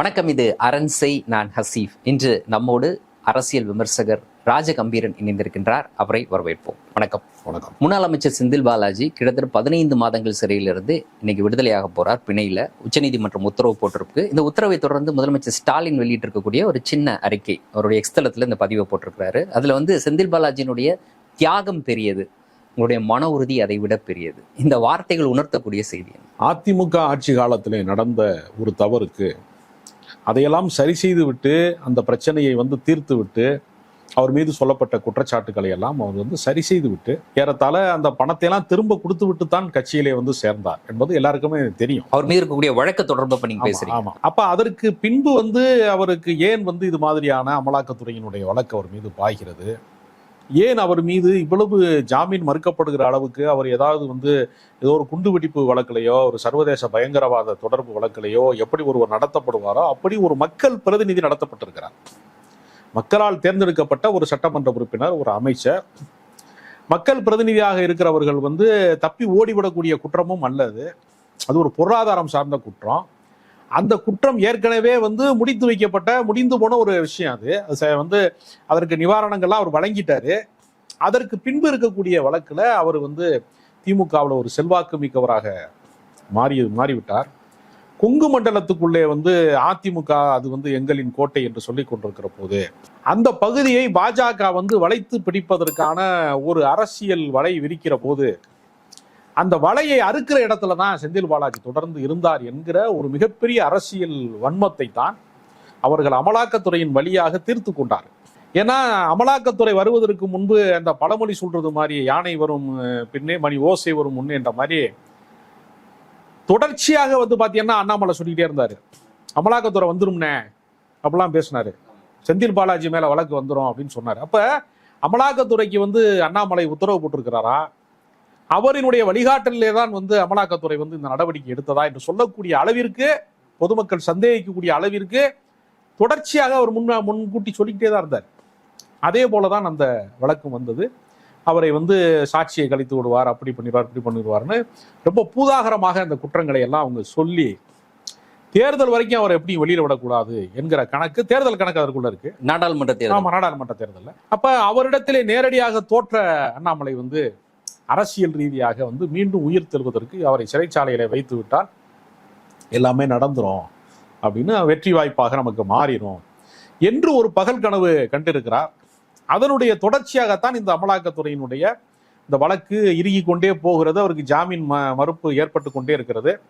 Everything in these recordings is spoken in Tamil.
வணக்கம் இது அரண்சை நான் ஹசீஃப். இன்று நம்மோடு அரசியல் விமர்சகர் ராஜகம்பீரன் இணைந்திருக்கின்றார். அவரை வரவேற்போம். வணக்கம். வணக்கம். முன்னாள் அமைச்சர் செந்தில் பாலாஜி கிட்டத்தட்ட பதினைந்து மாதங்கள் சிறையிலிருந்து இன்னைக்கு விடுதலையாக போறார். பிணையில உச்சநீதிமன்றம் உத்தரவு போட்டிருக்கு. இந்த உத்தரவை தொடர்ந்து முதலமைச்சர் ஸ்டாலின் வெளியிட்டிருக்கக்கூடிய ஒரு சின்ன அறிக்கை. அவருடைய எக்ஸ்தலத்துல இந்த பதிவை போட்டிருக்கிறாரு. அதுல வந்து செந்தில் பாலாஜியினுடைய தியாகம் பெரியது. உங்களுடைய மன உறுதி அதை விட பெரியது. இந்த வார்த்தைகள் உணர்த்தக்கூடிய செய்தி? அதிமுக ஆட்சி காலத்திலே நடந்த ஒரு தவறுக்கு அதையெல்லாம் சரி செய்து விட்டு அந்த பிரச்சனையை வந்து தீர்த்து விட்டு அவர் மீது சொல்லப்பட்ட குற்றச்சாட்டுக்களை எல்லாம் அவர் வந்து சரி செய்து விட்டு ஏறத்தாழ அந்த பணத்தை எல்லாம் திரும்ப கொடுத்து விட்டு தான் கட்சியிலே வந்து சேர்ந்தார் என்பது எல்லாருக்குமே தெரியும். அவர் மீது இருக்கக்கூடிய வழக்கு தொடர்பு நீங்க பேசுறீங்க. ஆமா. அப்ப அதற்கு பின்பு வந்து அவருக்கு ஏன் வந்து இது மாதிரியான அமலாக்கத்துறையினுடைய வழக்கு அவர் மீது பாய்கிறது? ஏன் அவர் மீது இவ்வளவு ஜாமீன் மறுக்கப்படுகிற அளவுக்கு அவர் ஏதாவது வந்து ஏதோ ஒரு குண்டுவெடிப்பு வழக்கிலையோ ஒரு சர்வதேச பயங்கரவாத தொடர்பு வழக்கிலையோ எப்படி ஒருவர் நடத்தப்படுவாரோ அப்படி ஒரு மக்கள் பிரதிநிதி நடத்தப்பட்டிருக்கிறார். மக்களால் தேர்ந்தெடுக்கப்பட்ட ஒரு சட்டமன்ற உறுப்பினர் ஒரு அமைச்சர். மக்கள் பிரதிநிதியாக இருக்கிறவர்கள் வந்து தப்பி ஓடிவிடக்கூடிய குற்றமும் அல்லது அது ஒரு பொருளாதாரம் சார்ந்த குற்றம். அந்த குற்றம் ஏற்கனவே வந்து முடித்து வைக்கப்பட்ட முடிந்து போன ஒரு விஷயம் அது. ச- வந்து அதற்கு நிவாரணங்கள்லாம் அவர் வழங்கிட்டாரு. அதற்கு பின்பு இருக்கக்கூடிய வழக்கில் அவர் வந்து திமுகவில் ஒரு செல்வாக்கு மிக்கவராக மாறி மாறிவிட்டார். கொங்கு மண்டலத்துக்குள்ளே வந்து அதிமுக அது வந்து எங்களின் கோட்டை என்று சொல்லி கொண்டிருக்கிற போது அந்த பகுதியை பாஜக வந்து வளைத்து பிடிப்பதற்கான ஒரு அரசியல் வலை விரிக்கிற போது அந்த வலையை அறுக்கிற இடத்துல தான் செந்தில் பாலாஜி தொடர்ந்து இருந்தார் என்கிற ஒரு மிகப்பெரிய அரசியல் வன்மத்தை தான் அவர்கள் அமலாக்கத்துறையின் வழியாக தீர்த்து கொண்டார். ஏன்னா அமலாக்கத்துறை வருவதற்கு முன்பு அந்த பழமொழி சொல்றது மாதிரி யானை வரும் பின்னே மணி ஓசை வரும் முன்னே என்ற மாதிரி தொடர்ச்சியாக வந்து பார்த்தீங்கன்னா அண்ணாமலை சொல்லிக்கிட்டே இருந்தார். அமலாக்கத்துறை வந்துரும்னே அப்படிலாம் பேசினாரு. செந்தில் பாலாஜி மேலே வழக்கு வந்துரும் அப்படின்னு சொன்னார். அப்போ அமலாக்கத்துறைக்கு வந்து அண்ணாமலை உத்தரவு போட்டிருக்கிறாரா? அவரினுடைய வழிகாட்டலிலே தான் வந்து அமலாக்கத்துறை வந்து இந்த நடவடிக்கை எடுத்ததா என்று சொல்லக்கூடிய அளவிற்கு பொதுமக்கள் சந்தேகிக்கக்கூடிய அளவிற்கு தொடர்ச்சியாக அவர் முன் முன்கூட்டி சொல்லிக்கிட்டே தான் இருந்தார். அதே போலதான் அந்த வழக்கம் வந்தது. அவரை வந்து சாட்சியை கழித்து விடுவார் அப்படி பண்ணிடுவார் இப்படி பண்ணிடுவார்னு ரொம்ப பூதாகரமாக அந்த குற்றங்களை எல்லாம் அவங்க சொல்லி தேர்தல் வரைக்கும் அவரை எப்படி வெளியில விடக்கூடாது என்கிற கணக்கு தேர்தல் கணக்கு அதற்குள்ள இருக்கு. நாடாளுமன்ற தேர்தல். ஆமா நாடாளுமன்ற தேர்தல்ல. அப்ப அவரிடத்திலே நேரடியாக தோற்ற அண்ணாமலை வந்து அரசியல் ரீதியாக வந்து மீண்டும் உயிர் தெழுவதற்கு அவரை சிறைச்சாலையில வைத்து விட்டால் எல்லாமே நடந்துரும் அப்படின்னு வெற்றி வாய்ப்பாக நமக்கு மாறிடும் என்று ஒரு பகல் கனவு கண்டிருக்கிறார். அதனுடைய தொடர்ச்சியாகத்தான் இந்த அமலாக்கத்துறையினுடைய இந்த வழக்கு இறுகி கொண்டே போகிறது. அவருக்கு ஜாமீன் ம- மறுப்பு ஏற்பட்டு கொண்டே இருக்கிறது.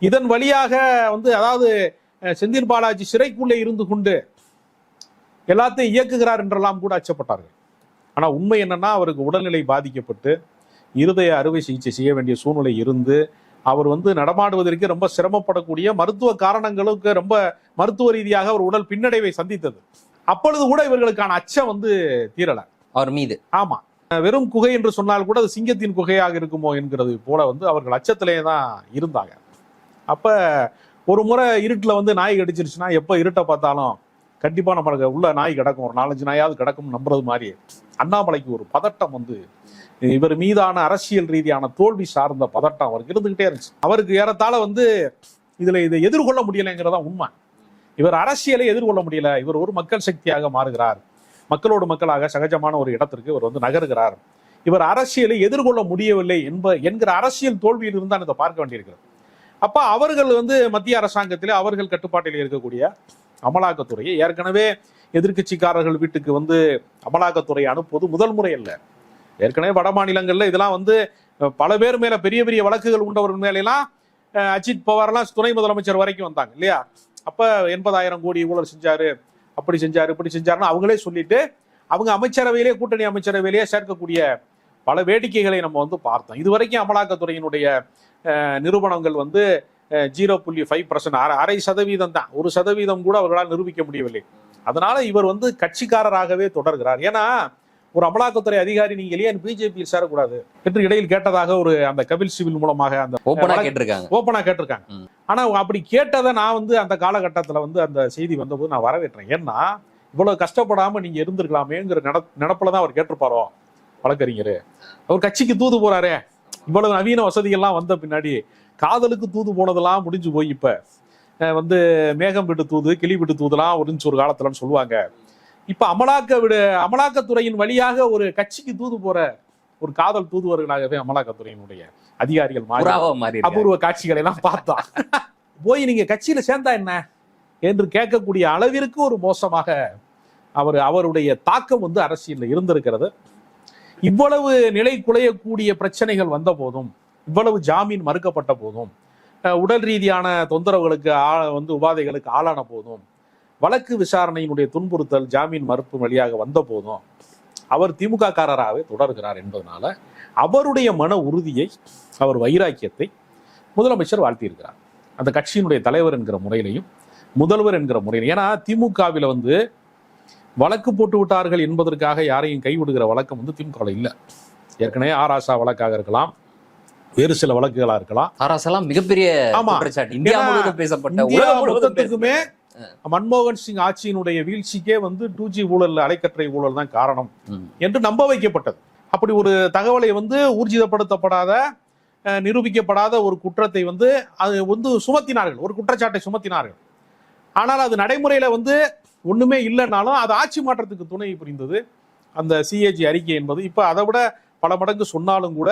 இதன் வழியாக வந்து அதாவது செந்தில் பாலாஜி சிறைக்குள்ளே இருந்து கொண்டு எல்லாத்தையும் இயக்குகிறார் என்றெல்லாம் கூட அச்சப்பட்டார்கள். ஆனால் உண்மை என்னன்னா அவருக்கு உடல்நிலை பாதிக்கப்பட்டு இருதய அறுவை சிகிச்சை செய்ய வேண்டிய சூழ்நிலை இருந்து அவர் வந்து நடமாடுவதற்கு ரொம்ப சிரமப்படக்கூடிய மருத்துவ காரணங்களுக்கு ரொம்ப மருத்துவ ரீதியாக அவர் உடல் பின்னடைவை சந்தித்தது. அப்பொழுது கூட இவர்களுக்கான அச்சம் வந்து தீரல. அவர் மீது. ஆமா. வெறும் குகை என்று சொன்னால் கூட அது சிங்கத்தின் குகையாக இருக்குமோ என்கிறது போல வந்து அவர்கள் அச்சத்திலே தான் இருந்தாங்க. அப்ப ஒரு முறை இருட்டுல வந்து நாய் கடிச்சிருச்சுன்னா எப்ப இருட்டை பார்த்தாலும் கண்டிப்பா நம்மளுக்கு உள்ள நாய் கிடக்கும். ஒரு நாலஞ்சு நாயாவது கிடக்கும் நம்புறது மாதிரி அண்ணாமலைக்கு ஒரு பதட்டம் வந்து இவர் மீதான அரசியல் ரீதியான தோல்வி சார்ந்த பதட்டம் அவருக்கு இருந்துகிட்டே இருந்துச்சு. அவருக்கு ஏறத்தாழ வந்து இதுல இதை எதிர்கொள்ள முடியலைங்கிறதா உண்மை. இவர் அரசியலை எதிர்கொள்ள முடியல. இவர் ஒரு மக்கள் சக்தியாக மாறுகிறார். மக்களோடு மக்களாக சகஜமான ஒரு இடத்திற்கு இவர் வந்து நகருகிறார். இவர் அரசியலை எதிர்கொள்ள முடியவில்லை என்ப என்கிற அரசியல் தோல்வியில் இருந்து தான் இதை பார்க்க வேண்டியிருக்கிறது. அப்ப அவர்கள் வந்து மத்திய அரசாங்கத்திலே அவர்கள் கட்டுப்பாட்டில் இருக்கக்கூடிய அமலாக்கத்துறையை ஏற்கனவே எதிர்க்கட்சிக்காரர்கள் வீட்டுக்கு வந்து அமலாக்கத்துறை அனுப்புவது முதல் முறை அல்ல. ஏற்கனவே வட மாநிலங்களில் இதெல்லாம் வந்து பல பேர் மேல பெரிய பெரிய வழக்குகள் உண்டவர்கள் மேலாம் அஜித் பவார்லாம் துணை முதலமைச்சர் வரைக்கும் வந்தாங்க இல்லையா? அப்ப எண்பதாயிரம் கோடி ஊழல் செஞ்சாரு அப்படி செஞ்சாரு இப்படி செஞ்சாருன்னு அவங்களே சொல்லிட்டு அவங்க அமைச்சரவையிலே கூட்டணி அமைச்சரவையிலேயே சேர்க்கக்கூடிய பல வேடிக்கைகளை நம்ம வந்து பார்த்தோம். இது வரைக்கும் அமலாக்கத்துறையினுடைய நிறுவனங்கள் வந்து ஜீரோ புள்ளி ஃபைவ் பர்சன்ட் அரை சதவீதம் தான். ஒரு சதவீதம் கூட அவர்களால் நிரூபிக்க முடியவில்லை. அதனால இவர் வந்து கட்சிக்காரராகவே தொடர்கிறார். ஏன்னா ஒரு அமலாக்கத்துறை அதிகாரி நீங்க ஏன் பிஜேபியில் சேரக்கூடாது என்று இடையில் கேட்டதாக ஒரு அந்த கபில் சிவில் மூலமாக அந்த ஓப்பனா கேட்டிருக்காங்க. ஓப்பனா கேட்டிருக்காங்க. ஆனா அப்படி கேட்டதை நான் வந்து அந்த காலகட்டத்துல வந்து அந்த செய்தி வந்தபோது நான் வரவேற்றேன். ஏன்னா இவ்வளவு கஷ்டப்படாம நீங்க இருந்திருக்கலாமேங்கிற நட தான் அவர் கேட்டிருப்பாரோ வழக்கறிஞர்? அவர் கட்சிக்கு தூது போறாரே. இவ்வளவு நவீன வசதிகள்லாம் வந்த பின்னாடி காதலுக்கு தூது போனதெல்லாம் முடிஞ்சு போய் இப்ப வந்து மேகம் விட்டு தூது கிளி விட்டு தூதுலாம் ஒருந்துச்சு ஒரு காலத்துலன்னு சொல்லுவாங்க. இப்ப அமலாக்க விட அமலாக்கத்துறையின் வழியாக ஒரு கட்சிக்கு தூது போற ஒரு காதல் தூதுவர்களாகவே அமலாக்கத்துறையினுடைய அதிகாரிகள் மாறி. அபூர்வ காட்சிகளை எல்லாம் பார்த்தோம். போய் நீங்க கட்சியில சேர்ந்தா என்ன? என்று கேட்கக்கூடிய அளவிற்கு ஒரு மோசமாக அவர் அவருடைய தாக்கம் வந்து அரசியல்ல இருந்திருக்கிறது. இவ்வளவு நிலை குலையக்கூடிய பிரச்சனைகள் வந்த போதும் இவ்வளவு ஜாமீன் மறுக்கப்பட்ட போதும் உடல் ரீதியான தொந்தரவுகளுக்கு ஆ- வந்து உபாதைகளுக்கு ஆளான போதும் வழக்கு விசாரணையினுடைய துன்புறுத்தல் ஜாமீன் மறுப்பு வழியாக வந்த போதும் அவர் திமுக காரராகவே தொடர்கிறார் என்பதனால அவருடைய மன உறுதியை அவர் வைராக்கியத்தை முதலமைச்சர் வாழ்த்தியிருக்கிறார். அந்த கட்சியினுடைய தலைவர் என்கிற முறையிலையும் முதல்வர் என்கிற முறையிலும் ஏன்னா திமுகவில் வந்து வழக்கு போட்டு விட்டார்கள் என்பதற்காக யாரையும் கைவிடுகிற வழக்கம் வந்து திமுகவில் இல்லை. ஏற்கனவே ஆராசா வழக்காக இருக்கலாம் வேறு சில வழக்குகளா இருக்கலாம். ஆராசெல்லாம் மிகப்பெரிய இந்தியா முழுவதும் பேசப்பட்ட மன்மோகன் சிங் ஆட்சியினுடைய வீழ்ச்சிக்கே வந்து டூ ஜி ஊழல் அலைக்கற்றை ஊழல் தான் காரணம். என்று நம்ப வைக்கப்பட்டது. அப்படி ஒரு தகவலை வந்து ஊர்ஜிதப்படுத்தப்படாத நிரூபிக்கப்படாத ஒரு குற்றத்தை வந்து அது வந்து சுமத்தினார்கள். ஒரு குற்றச்சாட்டை சுமத்தினார்கள். ஆனால் அது நடைமுறையில வந்து ஒண்ணுமே இல்லைனாலும் அது ஆட்சி மாற்றத்துக்கு துணை புரிந்தது. அந்த சிஏஜி அறிக்கை என்பது. இப்ப அதை விட பல மடங்கு சொன்னாலும் கூட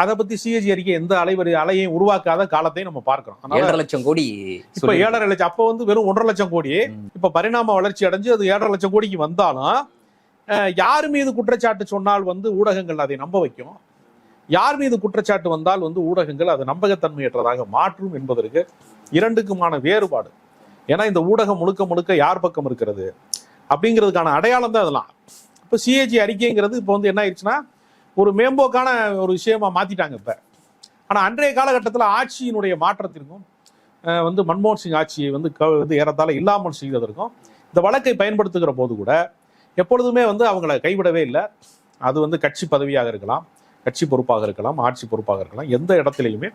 அதை பத்தி சிஏஜி அறிக்கை எந்த அலைவரி அலையையும் உருவாக்காத காலத்தை நம்ம பார்க்கிறோம். ஏழரை லட்சம் கோடி இப்ப ஏழரை லட்சம் அப்ப வந்து வெறும் ஒன்றரை லட்சம் கோடி. இப்ப பரிணாம வளர்ச்சி அடைஞ்சு அது ஏழரை லட்சம் கோடிக்கு வந்தாலும் யார் மீது குற்றச்சாட்டு சொன்னால் வந்து ஊடகங்கள் அதை நம்ப வைக்கும்? யார் மீது குற்றச்சாட்டு வந்தால் வந்து ஊடகங்கள் அதை நம்பகத்தன்மையற்றதாக மாற்றும் என்பதற்கு இரண்டுக்குமான வேறுபாடு. ஏன்னா இந்த ஊடகம் முழுக்க முழுக்க யார் பக்கம் இருக்கிறது? அப்படிங்கிறதுக்கான அடையாளம் தான் அதெல்லாம் இப்போ சிஏஜி அறிக்கைங்கிறது இப்போ வந்து என்ன ஆயிடுச்சுன்னா ஒரு மேம்போக்கான ஒரு விஷயமா மாத்திட்டாங்க இப்ப. ஆனா அன்றைய காலகட்டத்தில் ஆட்சியினுடைய மாற்றத்திற்கும் வந்து மன்மோகன் சிங் ஆட்சியை வந்து க- வந்து ஏறத்தாழ இல்லாமல் செய்ததற்கும் இந்த வழக்கை பயன்படுத்துகிற போது கூட எப்பொழுதுமே வந்து அவங்கள கைவிடவே இல்லை. அது வந்து கட்சி பதவியாக இருக்கலாம் கட்சி பொறுப்பாக இருக்கலாம் ஆட்சி பொறுப்பாக இருக்கலாம் எந்த இடத்திலையுமே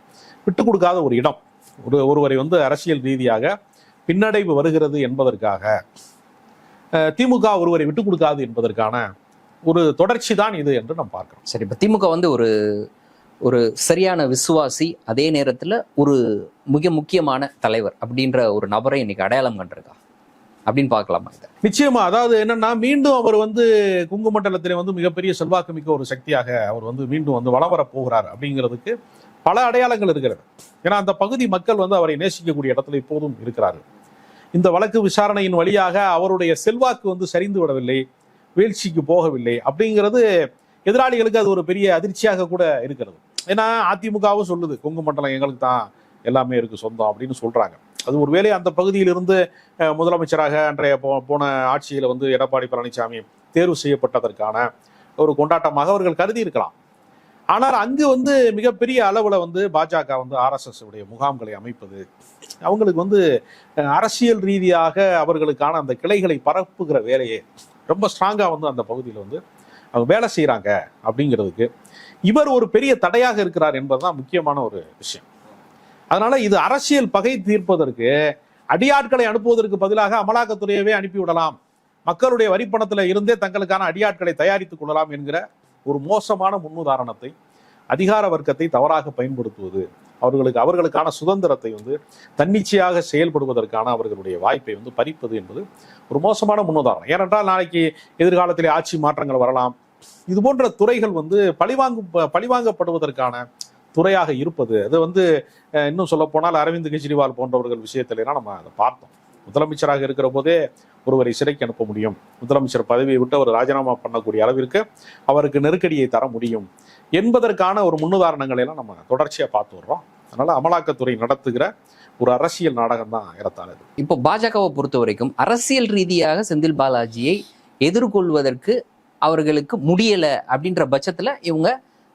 விட்டு கொடுக்காத ஒரு இடம் ஒரு ஒருவரை வந்து அரசியல் ரீதியாக பின்னடைவு வருகிறது என்பதற்காக திமுக ஒருவரை விட்டு கொடுக்காது என்பதற்கான ஒரு தொடர்ச்சி தான் இது என்று நாம் பார்க்கிறோம். சரி இப்ப திமுக வந்து ஒரு ஒரு சரியான விசுவாசி அதே நேரத்துல ஒரு மிக முக்கியமான தலைவர் அப்படின்ற ஒரு நபரை இன்னைக்கு அடையாளம் கண்டிருக்கா? அப்படின்னு பார்க்கலாமா இதை? நிச்சயமா அதாவது என்னன்னா மீண்டும் அவர் வந்து குங்கு மண்டலத்திலே வந்து மிகப்பெரிய செல்வாக்கு மிக்க ஒரு சக்தியாக அவர் வந்து மீண்டும் வந்து வலம் வரப் போகிறார் அப்படிங்கிறதுக்கு பல அடையாளங்கள் இருக்கிறது. ஏன்னா அந்த பகுதி மக்கள் வந்து அவரை நேசிக்கக்கூடிய இடத்துல இப்போதும் இருக்கிறார்கள். இந்த வழக்கு விசாரணையின் வழியாக அவருடைய செல்வாக்கு வந்து சரிந்து விடவில்லை. வீழ்ச்சிக்கு போகவில்லை அப்படிங்கிறது எதிராளிகளுக்கு அது ஒரு பெரிய அதிர்ச்சியாக கூட இருக்கிறது. ஏன்னா அதிமுகவும் சொல்லுது கொங்கு மண்டலம் எங்களுக்கு தான் எல்லாமே இருக்கு சொந்தம் அப்படின்னு சொல்றாங்க. அது ஒருவேளை அந்த பகுதியிலிருந்து முதலமைச்சராக அன்றைய போ- போன ஆட்சியில் வந்து எடப்பாடி பழனிசாமி தேர்வு செய்யப்பட்டதற்கான ஒரு கொண்டாட்டமாக அவர்கள் கருதி இருக்கலாம். ஆனால் அங்கு வந்து மிகப்பெரிய அளவுல வந்து பாஜக வந்து ஆர்எஸ்எஸ் உடைய முகாம்களை அமைப்பது அவங்களுக்கு வந்து அரசியல் ரீதியாக அவர்களுக்கான அந்த கிளைகளை பரப்புகிற வேலையை ரொம்ப ஸ்ட்ராங்காக வந்து அந்த பகுதியில் வந்து அவங்க வேலை செய்கிறாங்க அப்படிங்கிறதுக்கு இவர் ஒரு பெரிய தடையாக இருக்கிறார் என்பதுதான் முக்கியமான ஒரு விஷயம். அதனால இது அரசியல் பகை தீர்ப்பதற்கு அடியாட்களை அனுப்புவதற்கு பதிலாக அமலாக்கத்துறையவே அனுப்பிவிடலாம் மக்களுடைய வரிப்பணத்தில் இருந்தே தங்களுக்கான அடியாட்களை தயாரித்துக் கொள்ளலாம் என்கிற ஒரு மோசமான முன்னுதாரணத்தை அதிகார வர்க்கத்தை தவறாக பயன்படுத்துவது. அவர்களுக்கு அவர்களுக்கான சுதந்திரத்தை வந்து தன்னிச்சையாக செயல்படுவதற்கான அவர்களுடைய வாய்ப்பை வந்து பறிப்பது என்பது ஒரு மோசமான முன்னுதாரணம். ஏனென்றால் நாளைக்கு எதிர்காலத்திலே ஆட்சி மாற்றங்கள் வரலாம். இது போன்ற துறைகள் வந்து பழிவாங்கு பழிவாங்கப்படுவதற்கான துறையாக இருப்பது. அது வந்து இன்னும் சொல்ல போனால் அரவிந்த் கெஜ்ரிவால் போன்றவர்கள் விஷயத்திலாம் நம்ம அதை பார்த்தோம். முதலமைச்சராக இருக்கிற போதே ஒருவரை சிறைக்கு அனுப்ப முடியும். முதலமைச்சர் பதவியை விட்டு அவர் ராஜினாமா பண்ணக்கூடிய அளவிற்கு அவருக்கு நெருக்கடியை தர முடியும். என்பதற்கான ஒரு முன்னுதாரணங்களை எல்லாம் நம்ம தொடர்ச்சியா பார்த்து வர்றோம். அதனால அமலாக்கத்துறை நடத்துகிற ஒரு அரசியல் நாடகம் தான் ஏறத்தாழ இது. இப்போ பாஜகவை பொறுத்த வரைக்கும் அரசியல் ரீதியாக செந்தில் பாலாஜியை எதிர்கொள்வதற்கு அவர்களுக்கு முடியல அப்படின்ற பட்சத்துல இவங்க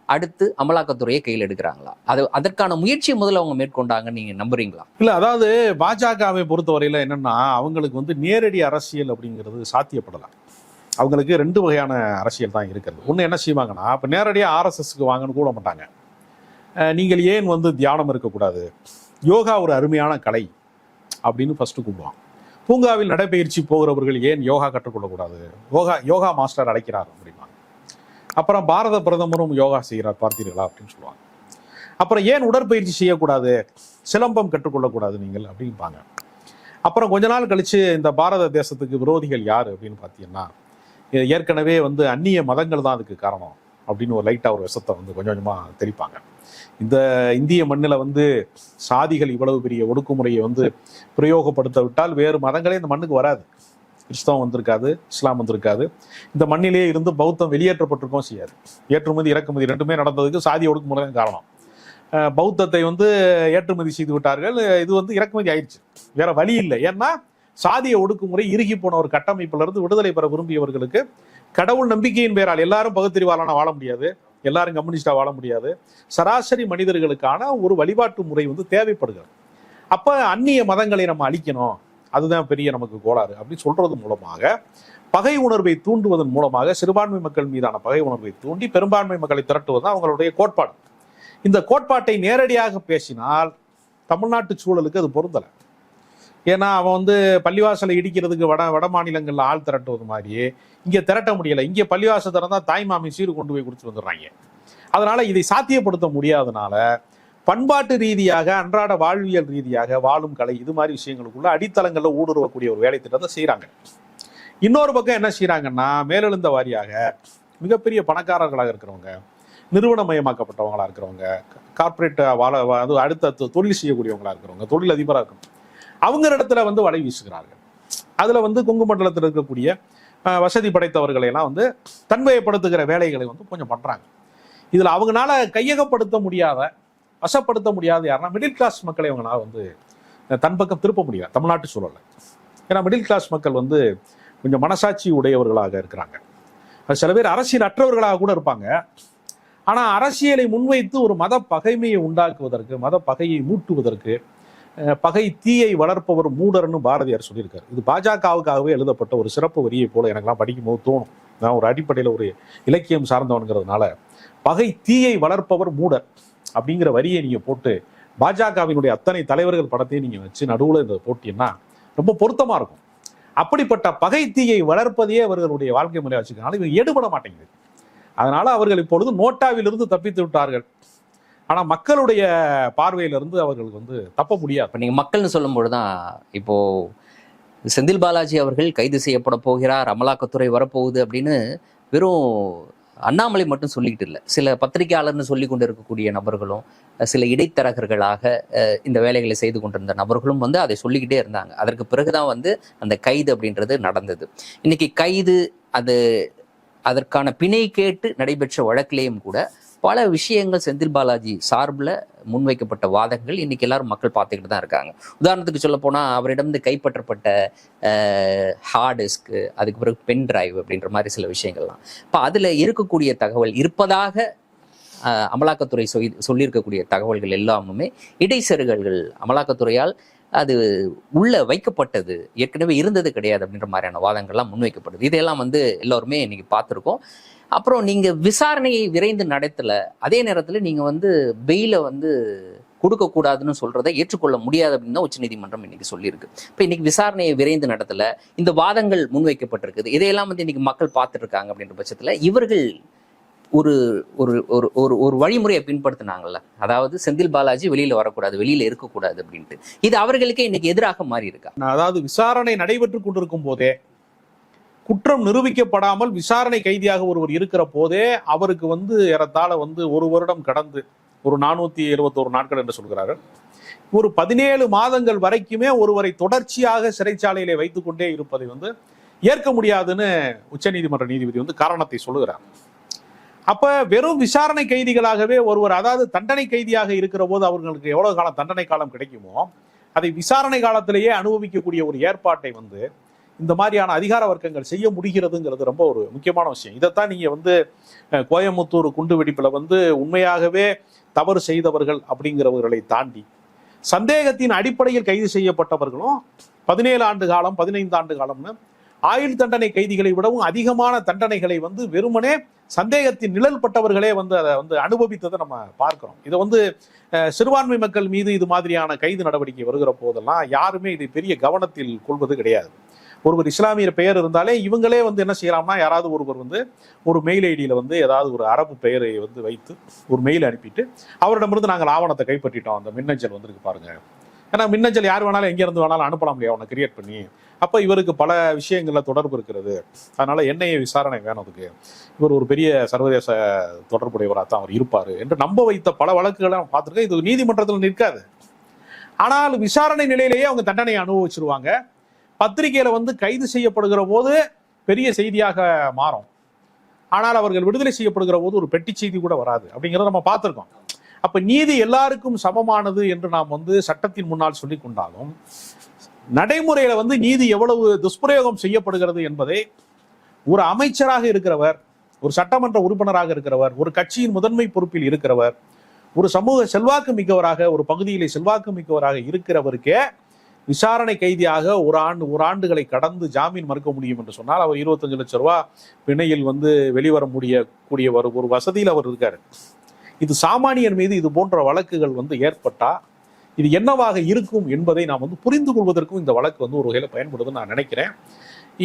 அடுத்து அமலாக்கத்துறையை கையில் எடுக்கிறாங்களா? அது அதற்கான முயற்சியை முதல்ல அவங்க மேற்கொண்டாங்கன்னு நீங்க நம்புறீங்களா? இல்ல அதாவது பாஜகவை பொறுத்தவரையில என்னன்னா அவங்களுக்கு வந்து நேரடி அரசியல் அப்படிங்கிறது சாத்தியப்படலாம் அவங்களுக்கு ரெண்டு வகையான அரசியல் தான் இருக்கிறது. ஒன்று என்ன செய்வாங்கன்னா இப்போ நேரடியாக ஆர்எஸ்எஸ்க்கு வாங்கன்னு கூட மாட்டாங்க. நீங்கள் ஏன் வந்து தியானம் இருக்கக்கூடாது? யோகா ஒரு அருமையான கலை அப்படின்னு ஃபஸ்ட்டு கூப்பிடுவான் பூங்காவில் நடைபயிற்சி போகிறவர்கள் ஏன் யோகா கற்றுக்கொள்ளக்கூடாது? யோகா யோகா மாஸ்டர் அழைக்கிறார் அப்படிம்பாங்க. அப்புறம் பாரத பிரதமரும் யோகா செய்கிறார் பார்த்தீர்களா அப்படின்னு சொல்லுவாங்க. அப்புறம் ஏன் உடற்பயிற்சி செய்யக்கூடாது? சிலம்பம் கற்றுக்கொள்ளக்கூடாது நீங்கள் அப்படிம்பாங்க. அப்புறம் கொஞ்ச நாள் கழித்து இந்த பாரத தேசத்துக்கு விரோதிகள் யார் அப்படின்னு பார்த்தீங்கன்னா ஏற்கனவே வந்து அந்நிய மதங்கள் தான் அதுக்கு காரணம் அப்படின்னு ஒரு லைட்டாக ஒரு விஷத்தை வந்து கொஞ்சம் கொஞ்சமாக தெளிப்பாங்க. இந்த இந்திய மண்ணில் வந்து சாதிகள் இவ்வளவு பெரிய ஒடுக்குமுறையை வந்து பிரயோகப்படுத்த விட்டால் வேறு மதங்களே இந்த மண்ணுக்கு வராது. கிறிஸ்தவம் வந்திருக்காது இஸ்லாம் வந்திருக்காது. இந்த மண்ணிலே இருந்து பௌத்தம் வெளியேற்றப்பட்டிருக்கோம் செய்யாது. ஏற்றுமதி இறக்குமதி ரெண்டுமே நடந்ததுக்கு சாதி ஒடுக்குமுறை தான் காரணம் பௌத்தத்தை வந்து ஏற்றுமதி செய்து விட்டார்கள். இது வந்து இறக்குமதி ஆயிடுச்சு. வேற வழி இல்லை. ஏன்னா சாதிய ஒடுக்குமுறை இறுகி போன ஒரு கட்டமைப்புல இருந்து விடுதலை பெற விரும்பியவர்களுக்கு கடவுள் நம்பிக்கையின் பேரால் எல்லாரும் பகுத்தறிவாளான வாழ முடியாது. எல்லாரும் கம்யூனிஸ்டா வாழ முடியாது. சராசரி மனிதர்களுக்கான ஒரு வழிபாட்டு முறை வந்து தேவைப்படுகிறது. அப்ப அந்நிய மதங்களை நம்ம அழிக்கணும். அதுதான் பெரிய நமக்கு கோளாறு. அப்படின்னு சொல்றது மூலமாக பகை உணர்வை தூண்டுவதன் மூலமாக சிறுபான்மை மக்கள் மீதான பகை உணர்வை தூண்டி பெரும்பான்மை மக்களை திரட்டுவது தான் அவங்களுடைய கோட்பாடு. இந்த கோட்பாட்டை நேரடியாக பேசினால் தமிழ்நாட்டு சூழலுக்கு அது பொருந்தலை. ஏன்னா அவன் வந்து பள்ளிவாசலை இடிக்கிறதுக்கு வட வட மாநிலங்களில் ஆள் திரட்டுவது மாதிரி இங்கே திரட்ட முடியல. இங்கே பள்ளிவாசல் திறந்தால் தாய் மாமி சீர் கொண்டு போய் கொடுத்துட்டு வந்துடுறாங்க. அதனால் இதை சாத்தியப்படுத்த முடியாதனால பண்பாட்டு ரீதியாக அன்றாட வாழ்வியல் ரீதியாக வாழும் கலை இது மாதிரி விஷயங்களுக்குள்ள அடித்தளங்களில் ஊடுருவக்கூடிய ஒரு வேலை திட்டத்தை செய்கிறாங்க இன்னொரு பக்கம் என்ன செய்கிறாங்கன்னா மேலெழுந்த வாரியாக மிகப்பெரிய பணக்காரர்களாக இருக்கிறவங்க நிறுவனமயமாக்கப்பட்டவங்களாக இருக்கிறவங்க கார்ப்பரேட் வாழ அது அடுத்த தொ- தொழில் செய்யக்கூடியவங்களாக இருக்கிறவங்க தொழில் அதிபராக இருக்கிறவங்க அவங்க இடத்துல வந்து வலை வீசுகிறார்கள். அதுல வந்து கொங்கு மண்டலத்தில் இருக்கக்கூடிய வசதி படைத்தவர்களை எல்லாம் வந்து தன்மையப்படுத்துகிற வேலைகளை வந்து கொஞ்சம் பண்றாங்க. இதுல அவங்களால கையகப்படுத்த முடியாத வசப்படுத்த முடியாத யாருன்னா மிடில் கிளாஸ் மக்களை அவங்களால வந்து தன் பக்கம் திருப்ப முடியாது. தமிழ்நாட்டு சூழலில். ஏன்னா மிடில் கிளாஸ் மக்கள் வந்து கொஞ்சம் மனசாட்சி உடையவர்களாக இருக்கிறாங்க. அது சில பேர் அரசியல் அற்றவர்களாக கூட இருப்பாங்க. ஆனால் அரசியலை முன்வைத்து ஒரு மத பகைமையை உண்டாக்குவதற்கு மத பகையை மூட்டுவதற்கு பகை தீயை வளர்ப்பவர் மூடர்னு பாரதியார் சொல்லியிருக்காரு. இது பாஜகவுக்காகவே எழுதப்பட்ட ஒரு சிறப்பு வரியை போல எனக்கெல்லாம் படிக்கும்போது தோணும். நான் ஒரு அடிப்படையில் ஒரு இலக்கியம் சார்ந்தவனுங்கிறதுனால பகை தீயை வளர்ப்பவர் மூடர் அப்படிங்கிற வரியை நீங்கள் போட்டு பாஜகவினுடைய அத்தனை தலைவர்கள் படத்தையும் நீங்கள் வச்சு நடுவில் இந்த போட்டீங்கன்னா ரொம்ப பொருத்தமாக இருக்கும். அப்படிப்பட்ட பகை தீயை வளர்ப்பதையே அவர்களுடைய வாழ்க்கை முறையை வச்சுக்கனால இவங்க எடுபட மாட்டேங்குது. அதனால் அவர்கள் இப்பொழுது நோட்டாவிலிருந்து தப்பித்து விட்டார்கள். ஆனா மக்களுடைய பார்வையிலிருந்து அவர்களுக்கு வந்து தப்ப முடியாது. இப்போ நீங்கள் மக்கள்னு சொல்லும்பொழுது தான் இப்போ செந்தில் பாலாஜி அவர்கள் கைது செய்யப்பட போகிறார் அமலாக்கத்துறை வரப்போகுது அப்படின்னு வெறும் அண்ணாமலை மட்டும் சொல்லிக்கிட்டு இல்லை. சில பத்திரிகையாளர்னு சொல்லி கொண்டு இருக்கக்கூடிய நபர்களும் சில இடைத்தரகர்களாக இந்த வேலைகளை செய்து கொண்டிருந்த நபர்களும் வந்து அதை சொல்லிக்கிட்டே இருந்தாங்க. அதற்கு பிறகுதான் வந்து அந்த கைது அப்படின்றது நடந்தது. இன்னைக்கு கைது அது அதற்கான பிணை கேட்டு நடைபெற்ற வழக்கிலேயும் கூட பல விஷயங்கள் செந்தில் பாலாஜி சார்பில் முன்வைக்கப்பட்ட வாதங்கள் இன்னைக்கு எல்லாரும் மக்கள் பார்த்துக்கிட்டு தான் இருக்காங்க. உதாரணத்துக்கு சொல்ல அவரிடம் இருந்து கைப்பற்றப்பட்ட ஹார்ட் டிஸ்க்கு அதுக்கு பிறகு பென் டிரைவ் அப்படின்ற மாதிரி சில விஷயங்கள்லாம். இப்போ அதில் இருக்கக்கூடிய தகவல் இருப்பதாக அமலாக்கத்துறை சொல்லி சொல்லியிருக்கக்கூடிய தகவல்கள் எல்லாமுமே இடைச்செருகல்கள் அமலாக்கத்துறையால் அது உள்ள வைக்கப்பட்டது ஏற்கனவே இருந்தது கிடையாது அப்படின்ற மாதிரியான வாதங்கள்லாம் முன்வைக்கப்படுது. இதெல்லாம் வந்து எல்லோருமே இன்னைக்கு பார்த்துருக்கோம். அப்புறம் நீங்கள் விசாரணையை விரைந்து நடத்தலை அதே நேரத்தில் நீங்கள் வந்து பெயிலை வந்து கொடுக்கக்கூடாதுன்னு சொல்கிறத ஏற்றுக்கொள்ள முடியாது அப்படின்னு தான் உச்சநீதிமன்றம் இன்னைக்கு சொல்லியிருக்கு. இப்போ இன்னைக்கு விசாரணையை விரைந்து நடத்தல இந்த வாதங்கள் முன்வைக்கப்பட்டிருக்குது இதையெல்லாம் வந்து இன்னைக்கு மக்கள் பார்த்துட்டு இருக்காங்க அப்படின்ற பட்சத்தில் இவர்கள் ஒரு ஒரு ஒரு ஒரு ஒரு வழிமுறையை பின்படுத்தினாங்கல்ல. அதாவது செந்தில் பாலாஜி வெளியில வரக்கூடாது வெளியில இருக்கக்கூடாது அப்படின்ட்டு. இது அவர்களுக்கே இன்னைக்கு எதிராக மாறி இருக்கா அதாவது விசாரணை நடைபெற்று கொண்டிருக்கும் போதே குற்றம் நிரூபிக்கப்படாமல் விசாரணை கைதியாக ஒருவர் இருக்கிற போதே அவருக்கு வந்து ஏறத்தாழ வந்து ஒரு வருடம் கடந்து ஒரு நானூத்தி எழுபத்தோரு நாட்கள் என்று சொல்கிறார்கள். ஒரு பதினேழு மாதங்கள் வரைக்குமே ஒருவரை தொடர்ச்சியாக சிறைச்சாலையிலே வைத்துக் கொண்டே இருப்பதை வந்து ஏற்க முடியாதுன்னு உச்சநீதிமன்ற நீதிபதி வந்து காரணத்தை சொல்லுகிறார். அப்ப வெறும் விசாரணை கைதிகளாகவே ஒருவர் அதாவது தண்டனை கைதியாக இருக்கிற போது அவர்களுக்கு எவ்வளவு காலம் தண்டனை காலம் கிடைக்குமோ அதை விசாரணை காலத்திலேயே அனுபவிக்கக்கூடிய ஒரு ஏற்பாட்டை வந்து இந்த மாதிரியான அதிகார வர்க்கங்கள் செய்ய முடிகிறதுங்கிறது ரொம்ப ஒரு முக்கியமான விஷயம். இதைத்தான் நீங்க வந்து கோயம்புத்தூர் குண்டு வெடிப்பில் வந்து உண்மையாகவே தவறு செய்தவர்கள் அப்படிங்கிறவர்களை தாண்டி சந்தேகத்தின் அடிப்படையில் கைது செய்யப்பட்டவர்களும் பதினேழு ஆண்டு காலம் பதினைந்து ஆண்டு காலம்னு ஆயுள் தண்டனை கைதிகளை விடவும் அதிகமான தண்டனைகளை வந்து வெறுமனே சந்தேகத்தின் நிழல் பட்டவர்களே வந்து அதை வந்து அனுபவித்ததை நம்ம பார்க்கிறோம். இதை வந்து சிறுபான்மை மக்கள் மீது இது மாதிரியான கைது நடவடிக்கை வருகிற போதெல்லாம் யாருமே இதை பெரிய கவனத்தில் கொள்வது கிடையாது. ஒருவர் இஸ்லாமியர் பெயர் இருந்தாலே இவங்களே வந்து என்ன செய்யலாம்னா யாராவது ஒருவர் வந்து ஒரு மெயில் ஐடியில் வந்து ஏதாவது ஒரு அரபு பெயரை வந்து வைத்து ஒரு மெயில் அனுப்பிட்டு அவரிடமிருந்து நாங்கள் ஆவணத்தை கைப்பற்றிட்டோம். அந்த மின்னஞ்சல் வந்திருக்கு பாருங்க. ஏன்னா மின்னஞ்சல் யார் வேணாலும் எங்கேருந்து வேணாலும் அனுப்பலாம் இல்லையா? அவனை கிரியேட் பண்ணி. அப்போ இவருக்கு பல விஷயங்களில் தொடர்பு இருக்கிறது. அதனால என்னைய விசாரணை வேணும் அதுக்கு. இவர் ஒரு பெரிய சர்வதேச தொடர்புடையவராக தான் அவர் இருப்பார் என்று நம்ப வைத்த பல வழக்குகளை நான் பார்த்துருக்கேன். இது நீதிமன்றத்தில் நிற்காது. ஆனால் விசாரணை நிலையிலேயே அவங்க தண்டனையை அனுபவிச்சிருவாங்க. பத்திரிகையில வந்து கைது செய்யப்படுகிற போது பெரிய செய்தியாக மாறும். ஆனால் அவர்கள் விடுதலை செய்யப்படுகிற போது ஒரு பெட்டி செய்தி கூட வராது. அப்படிங்கிறத நம்ம பார்த்துருக்கோம். அப்ப நீதி எல்லாருக்கும் சமமானது என்று நாம் வந்து சட்டத்தின் முன்னால் சொல்லிக் கொண்டாலும் நடைமுறையில வந்து நீதி எவ்வளவு துஷ்பிரயோகம் செய்யப்படுகிறது என்பதை ஒரு அமைச்சராக இருக்கிறவர் ஒரு சட்டமன்ற உறுப்பினராக இருக்கிறவர் ஒரு கட்சியின் முதன்மை பொறுப்பில் இருக்கிறவர் ஒரு சமூக செல்வாக்கு மிக்கவராக ஒரு பகுதியிலே செல்வாக்கு மிக்கவராக இருக்கிறவருக்கே விசாரணை கைதியாக ஒரு ஆண்டு ஒரு ஆண்டுகளை கடந்து ஜாமீன் மறுக்க முடியும் என்று சொன்னால் அவர் இருபத்தஞ்சு லட்சம் ரூபாய் பிணையில் வந்து வெளிவர முடிய கூடிய ஒரு ஒரு வசதியில் அவர் இருக்கார். இது சாமானியர் மீது இது போன்ற வழக்குகள் வந்து ஏற்பட்டால் இது என்னவாக இருக்கும் என்பதை நாம் வந்து புரிந்து கொள்வதற்கும் இந்த வழக்கு வந்து ஒரு வகையில் பயன்படுதுன்னு நான் நினைக்கிறேன்.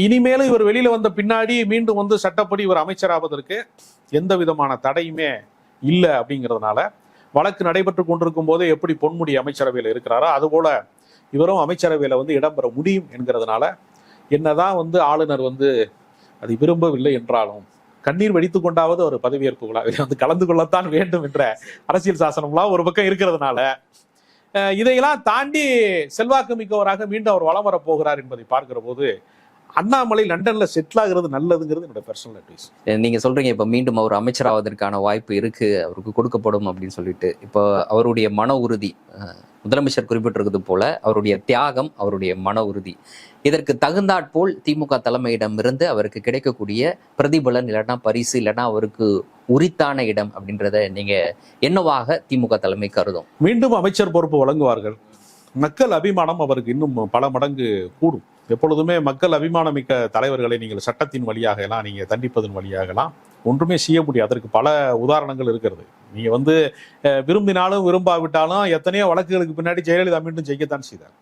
இனிமேலும் இவர் வெளியில் வந்த பின்னாடி மீண்டும் வந்து சட்டப்படி இவர் அமைச்சராவதற்கு எந்த விதமான தடையுமே இல்லை அப்படிங்கிறதுனால வழக்கு நடைபெற்று கொண்டிருக்கும் போதே எப்படி பொன்முடி அமைச்சரவையில் இருக்கிறாரோ அதுபோல இவரும் அமைச்சரவையில் வந்து இடம்பெற முடியும் என்கிறதுனால என்னதான் வந்து ஆளுநர் வந்து அது விரும்பவில்லை என்றாலும் கண்ணீர் வெடித்து கொண்டாவது ஒரு பதவியேற்பு விழாவில் வந்து கலந்து கொள்ளத்தான் வேண்டும் என்ற அரசியல் சாசனம்லாம் ஒரு பக்கம் இருக்கிறதுனால. இதையெல்லாம் தாண்டி செல்வாக்கு மிக்கவராக மீண்டும் அவர் வலம் வரப் போகிறார் என்பதை பார்க்கிற போது அண்ணாமலை லண்டன்ல செட்டில் ஆகிறது நல்லதுங்கிறது என்னோட பர்சனல் அட்வைஸ் நீங்க சொல்றீங்க இப்ப மீண்டும் அவர் அமைச்சராவதற்கான வாய்ப்பு இருக்கு அவருக்கு கொடுக்கப்படும் அப்படின்னு சொல்லிட்டு. இப்போ அவருடைய மன உறுதி முதலமைச்சர் குறிப்பிட்டிருக்கிறது போல அவருடைய தியாகம் அவருடைய மன உறுதி. இதற்கு தகுந்தாற்போல் திமுக தலைமையிடமிருந்து அவருக்கு கிடைக்கக்கூடிய பிரதிபலன் இல்லைன்னா பரிசு இல்லைன்னா அவருக்கு உரித்தான இடம் அப்படின்றத நீங்க என்னவாக திமுக தலைமை கருதும்? மீண்டும் அமைச்சர் பொறுப்பு வழங்குவார்கள். மக்கள் அபிமானம் அவருக்கு இன்னும் பல மடங்கு கூடும். எப்பொழுதுமே மக்கள் அபிமானமிக்க தலைவர்களை நீங்கள் சட்டத்தின் வழியாக எல்லாம் நீங்கள் தண்டிப்பதன் வழியாகலாம். ஒன்றுமே செய்ய முடியாது. அதற்கு பல உதாரணங்கள் இருக்கிறது. நீங்கள் வந்து விரும்பினாலும் விரும்பாவிட்டாலும் எத்தனையோ வழக்குகளுக்கு பின்னாடி ஜெயலலிதா மீண்டும் செய்யத்தான் செய்தார்.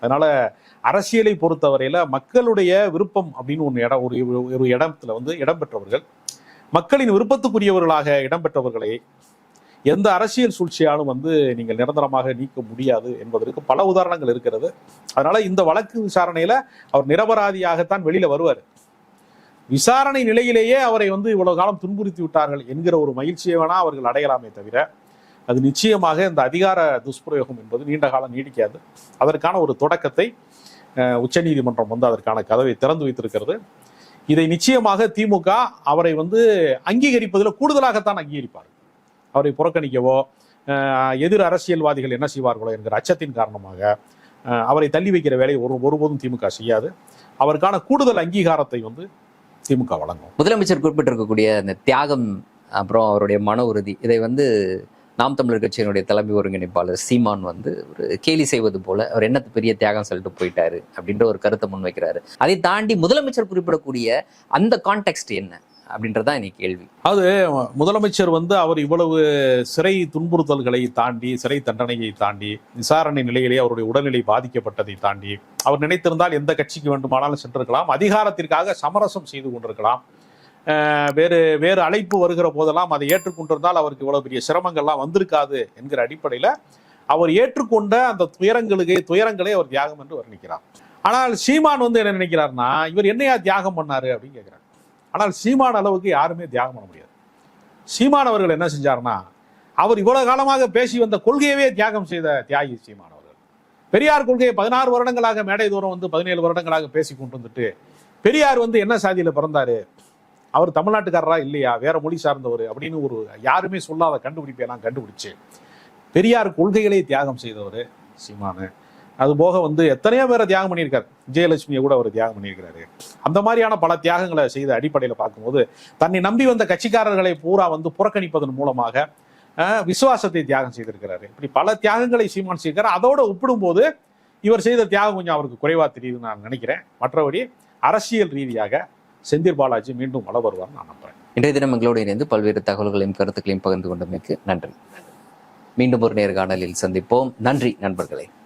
அதனால அரசியலை பொறுத்தவரையில் மக்களுடைய விருப்பம் அப்படின்னு ஒன்று இடம் ஒரு ஒரு இடத்துல வந்து இடம்பெற்றவர்கள் மக்களின் விருப்பத்துக்குரியவர்களாக இடம்பெற்றவர்களை எந்த அரசியல் சூழ்ச்சியாலும் வந்து நீங்கள் நிரந்தரமாக நீக்க முடியாது என்பதற்கு பல உதாரணங்கள் இருக்கிறது. அதனால இந்த வழக்கு விசாரணையில அவர் நிரபராதியாகத்தான் வெளியில வருவார். விசாரணை நிலையிலேயே அவரை வந்து இவ்வளவு காலம் துன்புறுத்தி விட்டார்கள் என்கிற ஒரு மகிழ்ச்சியை வேணா அவர்கள் அடையலாமே தவிர அது நிச்சயமாக இந்த அதிகார துஷ்பிரயோகம் என்பது நீண்ட காலம் நீடிக்காது. அதற்கான ஒரு தொடக்கத்தை உச்சநீதிமன்றம் வந்து அதற்கான கதவை திறந்து வைத்திருக்கிறது. இதை நிச்சயமாக திமுக அவரை வந்து அங்கீகரிப்பதில் கூடுதலாகத்தான் அங்கீகரிப்பார் அவரை புறக்கணிக்கவோ எதிர் அரசியல்வாதிகள் என்ன செய்வார்களோ என்கிற அச்சத்தின் காரணமாக அவரை தள்ளி வைக்கிற வேலையை ஒரு ஒருபோதும் திமுக செய்யாது. அவருக்கான கூடுதல் அங்கீகாரத்தை வந்து திமுக வழங்கும். முதலமைச்சர் குறிப்பிட்டிருக்கக்கூடிய அந்த தியாகம் அப்புறம் அவருடைய மன உறுதி இதை வந்து நாம் தமிழர் கட்சியினுடைய தலைமை ஒருங்கிணைப்பாளர் சீமான் வந்து ஒரு கேலி செய்வது போல அவர் என்ன பெரிய தியாகம் சொல்லிட்டு போயிட்டாரு அப்படின்ற ஒரு கருத்தை முன்வைக்கிறாரு. அதை தாண்டி முதலமைச்சர் குறிப்பிடக்கூடிய அந்த கான்டெக்ட் என்ன? அப்படின்றதான் இன்னைக்கு கேள்வி. அது முதலமைச்சர் வந்து அவர் இவ்வளவு சிறை துன்புறுத்தல்களை தாண்டி சிறை தண்டனையை தாண்டி விசாரணை நிலையிலே அவருடைய உடல்நிலை பாதிக்கப்பட்டதை தாண்டி அவர் நினைத்திருந்தால் எந்த கட்சிக்கு வேண்டுமானாலும் சென்றிருக்கலாம் அதிகாரத்திற்காக சமரசம் செய்து கொண்டிருக்கலாம். வேறு வேறு அழைப்பு வருகிற போதெல்லாம் அதை ஏற்றுக்கொண்டிருந்தால் அவருக்கு இவ்வளவு பெரிய சிரமங்கள்லாம் வந்திருக்காது என்கிற அடிப்படையில் அவர் ஏற்றுக்கொண்ட அந்த துயரங்களுக்கு துயரங்களை அவர் தியாகம் என்று வர்ணிக்கிறார். ஆனால் சீமான் வந்து என்ன நினைக்கிறார்னா இவர் என்னையா தியாகம் பண்ணாரு அப்படின்னு கேட்கிறார். ஆனால் சீமான் அளவுக்கு யாருமே தியாகம் பண்ண முடியாது. சீமான் அவர்கள் என்ன செஞ்சாருன்னா அவர் இவ்வளவு காலமாக பேசி வந்த கொள்கையவே தியாகம் செய்த தியாகி சீமான் அவர்கள். பெரியார் கொள்கையை பதினாறு வருடங்களாக மேடை தூரம் வந்து பதினேழு வருடங்களாக பேசி கொண்டு வந்துட்டு பெரியார் வந்து என்ன சாதியில் பிறந்தாரு? அவர் தமிழ்நாட்டுக்காரரா இல்லையா? வேற மொழி சார்ந்தவர் அப்படின்னு ஒரு யாருமே சொல்லாத கண்டுபிடிப்பையெல்லாம் கண்டுபிடிச்சு பெரியார் கொள்கைகளை தியாகம் செய்தவர் சீமானு. அது போக வந்து எத்தனையோ பேரை தியாகம் பண்ணியிருக்காரு. விஜயலட்சுமியை கூட அவர் தியாகம் பண்ணியிருக்கிறாரு. அந்த மாதிரியான பல தியாகங்களை செய்த அடிப்படையில் பார்க்கும்போது தன்னை நம்பி வந்த கட்சிக்காரர்களை பூரா வந்து புறக்கணிப்பதன் மூலமாக விசுவாசத்தை தியாகம் செய்திருக்கிறாரு. இப்படி பல தியாகங்களை சீமான் செய்திருக்காரு அதோட ஒப்பிடும்போது இவர் செய்த தியாகம் கொஞ்சம் அவருக்கு குறைவாக தெரியுதுன்னு நான் நினைக்கிறேன். மற்றபடி அரசியல் ரீதியாக செந்தில் பாலாஜி மீண்டும் வள வருவார் நான் நம்புறேன். இன்றைய தினம் எங்களோடு இணைந்து பல்வேறு தகவல்களையும் கருத்துக்களையும் பகிர்ந்து கொண்டமைக்கு நன்றி. மீண்டும் ஒரு நேர்காணலில் சந்திப்போம். நன்றி நண்பர்களே.